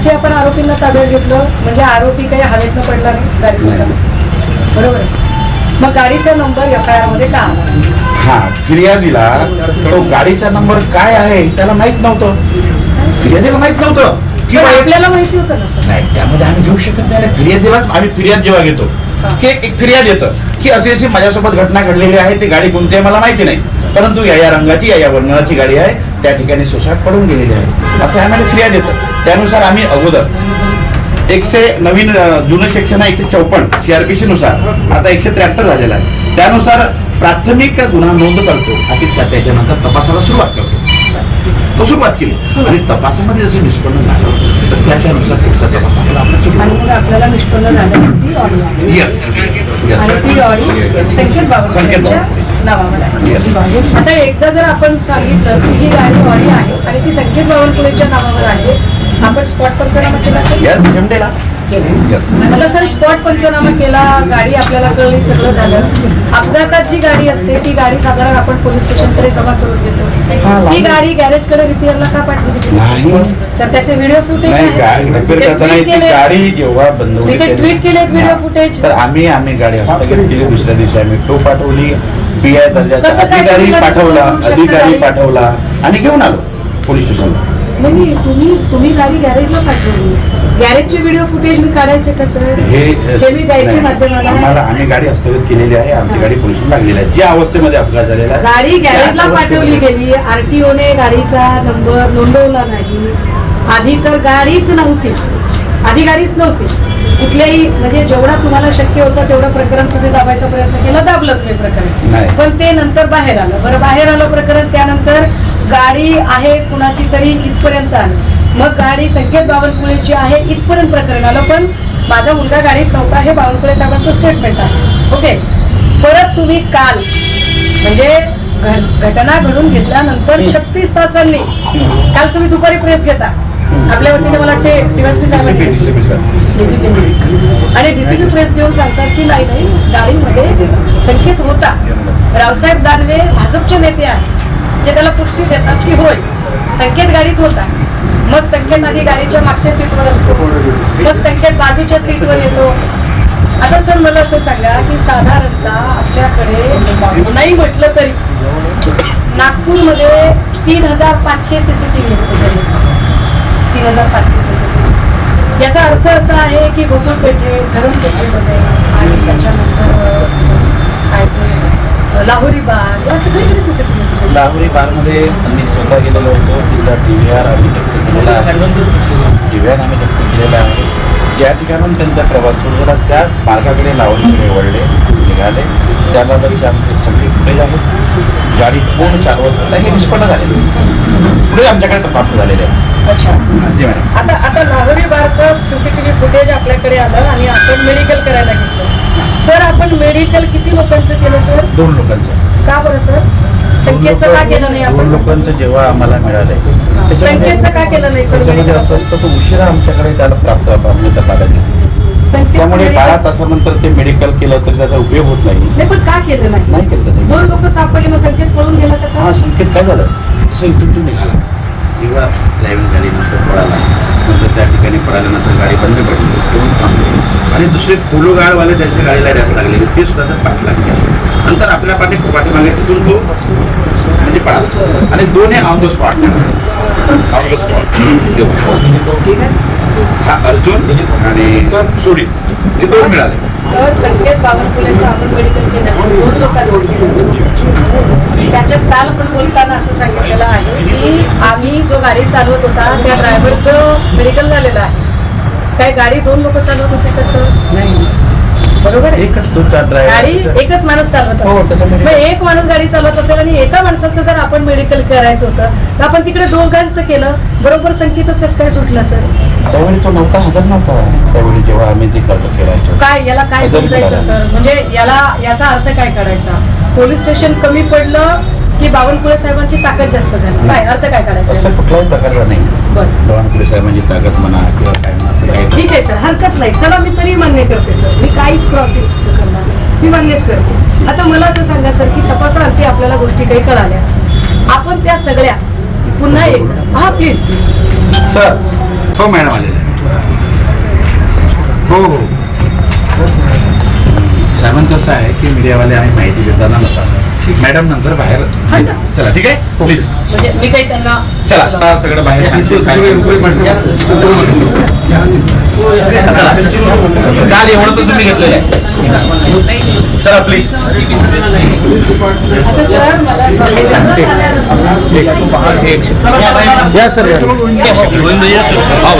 अर्थी आपण आरोपींना ताब्यात घेतलं. म्हणजे आरोपी काही हवेतनं पडला नाही बरोबर मग गाडीचा नंबर एफ आय आरमध्ये का? हा फिर्यादीला तो गाडीचा नंबर काय आहे त्याला माहीत नव्हतं. फिर्यादीला माहीत नव्हतं. किंवा आपल्याला माहिती होतं ना सर. नाही त्यामध्ये आम्ही घेऊ शकत नाही. फिर्यादीलाच आम्ही फिर्याद जेव्हा घेतो की एक एक फिर्याद येतं की अशी अशी माझ्यासोबत घटना घडलेली आहे ती गाडी कोणती आहे मला माहिती नाही. परंतु या या रंगाची या या वर्णनाची गाडी आहे त्या ठिकाणी सुसाट पडून गेलेली आहे. असं आम्हाला फिर्याद येतं त्यानुसार आम्ही अगोदर एकशे नवीन जुनं शिक्षण आहे एकशे चौपन्न सी आर पी सी नुसार. आता एकशे त्र्याहत्तर झालेला आहे. त्यानुसार प्राथमिक गुन्हा नोंद करतो. आणि त्याच्यानंतर तपासाला सुरुवात करतो. सुरुवात केली. आणि तपासामध्ये जसं निष्पन्न झालं तर त्या त्यानुसार पुढचा तपास आपल्याला निष्पन्न झालं येस आणि ती ऑडी संकेत संकेत आता एकदा जर आपण सांगितलं की ही गाडी ऑडी आहे आणि ती संकेत बावनकुळेच्या नावावर आहे आपण स्पॉट पंचनामा केला सर येस शेमडेला येस आता सर स्पॉट पंचनामा केला गाडी आपल्याला कळली सगळं झालं. अपघातात जी गाडी असते ती गाडी साधारण आपण पोलीस स्टेशनकडे जमा करून देतो. ती गाडी गॅरेजकडे रिपेअरला का पाठवली? नाही. सर त्याचे व्हिडिओ फुटेज नाही गाडी रिपेअर करताना ती गाडी जेव्हा बंद ते होती ट्विट केलेत व्हिडिओ फुटेज तर आम्ही आम्ही गाडी हस्तगत केली. दुसऱ्या दिवशी आम्ही टो पाठवली. पी आय दर्जाचा अधिकारी पाठवला अधिकारी? पाठवला. आणि घेऊन आलो. पोलीस स्टेशनला नाही तुम्ही तुम्ही गाडी गॅरेजला पाठवली गॅरेजचे व्हिडिओ फुटेज मी काढायचे का सर हे हे मी द्यायचे माध्यमाला आम्हाला आम्ही गाडी हस्तगत केलेली आहे आमची गाडी पोलिसांना लागलेली आहे. ज्या अवस्थेमध्ये अपघात झालेला आहे गाडी गॅरेजला पाठवली गेली. आरटीओने गाडीचा नंबर नोंदवला नाही. आधी तर गाडीच नव्हती. आधी गाडीच नव्हती. कुठल्याही म्हणजे जेवढा तुम्हाला शक्य होतं तेवढं प्रकरण तुम्ही दाबायचा प्रयत्न केला. दाबलं तुम्ही प्रकरण. पण ते नंतर बाहेर आलं. बरं बाहेर आलं प्रकरण त्यानंतर गाडी आहे कुणाची तरी इथपर्यंत आली. मग गाडी संकेत बावनकुळेची आहे इथपर्यंत प्रकरण आलं. पण माझा मुलगा गाडीत नव्हता हे बावनकुळे साहेबांचं स्टेटमेंट आहे. ओके परत तुम्ही काल म्हणजे घटना घडून घेतल्यानंतर छत्तीस तासांनी काल तुम्ही दुपारी प्रेस घेता. आपल्या वतीने मला वाटते डीएसपी साहेबांनी आणि डीसीपी प्रेस घेऊन सांगतात की नाही नाही गाडीमध्ये संकेत होता. रावसाहेब दानवे भाजपचे नेते आहेत. जे त्याला पुष्टी देतात की होय संकेत गाडीत होता. मग संकेत आधी गाडीच्या मागच्या सीटवर असतो. मग संकेत बाजूच्या सीटवर येतो. आता सर मला असं सांगा की साधारणतः आपल्याकडे नाही म्हटलं तरी नागपूरमध्ये तीन हजार पाचशे सीसीटीव्ही तीन हजार पाचशे सीसीटीव्ही याचा अर्थ असा आहे की गोकुळपेठेत धरमपेठेमध्ये आणि त्याच्यानंतर काय लाहोरी बाग या सगळीकडे सीसीटीव्ही लाहोरी बारमध्ये आम्ही स्वतः गेलेलो होतो. तिथला डीव्हीआर आम्ही जप्त केलेला आहे. डीव्हीआर आम्ही जप्त केलेला आहे. ज्या ठिकाणून त्यांचा प्रवास सुरू झाला त्या मार्गाकडे लाहोरीकडे वळले निघाले. त्याबाबतचे आमचे सगळे फुटेज आहेत गाडी कोण चालवत होता. हे निष्पन्न झालेले. पुढे आमच्याकडे प्राप्त झालेले आहे. अच्छा. मॅडम. आता आता लाहोरी बारचं सीसीटीव्ही फुटेज आपल्याकडे आलं आणि आपण मेडिकल करायला घेतलं सर आपण मेडिकल किती लोकांचं केलं सर? दोन लोकांचं. का बरं सर? संकेतचं का केलं नाही दोन आपण लोकांचं जेव्हा आम्हाला मिळालंय संकेतचं का केलं नाही सर त्याच्यामध्ये असं असतं तो उशिरा आमच्याकडे त्याला प्राप्त घेतली संकेतचं त्यामुळे medical- बारा तासानंतर ते मेडिकल केलं तरी त्याचा उपयोग होत नाही. नाही पण का केलं नाही? नाही केलं. दोन लोक सापडले मग संकेत पळून गेला हा कसा संकेत काय झालं? तसं इथून तो निघाला. किंवा लाईव्ह गाडी नंतर पळाला. नंतर त्या ठिकाणी पळाल्यानंतर गाडी बंद पडली. आणि दुसरे पोलो गाडवाले त्यांच्या गाडीला रॅस लागले. ते सुद्धा त्याचा पाठ लागले नंतर आपल्या पाठी पाठीमागे तिथून तो म्हणजे पळाला. आणि दोन्ही on the spot on the spot हा अर्जुन आणि सोडी हे दोन मिळाले. सर संकेत बावनकुलेचं आपण मेडिकल केलं. दोन लोकांचं केलं. त्याच्यात काल पण बोलताना असं सांगितलेलं आहे की आम्ही जो गाडी चालवत होता त्या ड्रायव्हरचं मेडिकल झालेलं आहे. काय गाडी दोन लोक चालवत होते कसं गाडी ड्रायव्हर एकच माणूस चालवत हो, असेल त्याच्यामध्ये- मग एक माणूस गाडी चालवत असेल आणि एका माणसाचं जर आपण मेडिकल करायचं होतं तर आपण तिकडे दोघांचं केलं. बरोबर संकेतच कसं काय सुटला सर? त्यावेळी तो नव्हता हजर नव्हता. त्यावेळी जेव्हा आम्ही ते कर्ज केरायचो काय याला काय हजर समजायचं. सर? म्हणजे याला याचा अर्थ काय काढायचा? पोलीस स्टेशन कमी पडलं की बावनकुळे साहेबांची ताकद जास्त झाली. काय अर्थ काय काढायचा असं कुठल्याही प्रकारचा नाही. बरं. साहेबांची ताकद म्हणा किंवा काय म्हणा ठीक आहे सर. हरकत नाही. चला मी तरी मान्य करते सर. मी काहीच क्रॉसिंग करणार. नाही. मी मान्यच करते. आता मला असं सांगा सर की तपासाअंती आपल्याला गोष्टी काही कळाल्या. आपण त्या सगळ्या पुन्हा एक हा प्लीज सर हो मॅडम आहे. हो हो. साहेबांचं असं आहे की मीडियावाले आम्ही माहिती देताना नसा मॅडम नंतर बाहेर. हा. चला ठीक आहे? प्लीज म्हणजे मी काही त्यांना चला आता सगळं बाहेर. काल एवढं तर तुम्ही घेतलेलं आहे. चला प्लीज सर या सर या. हो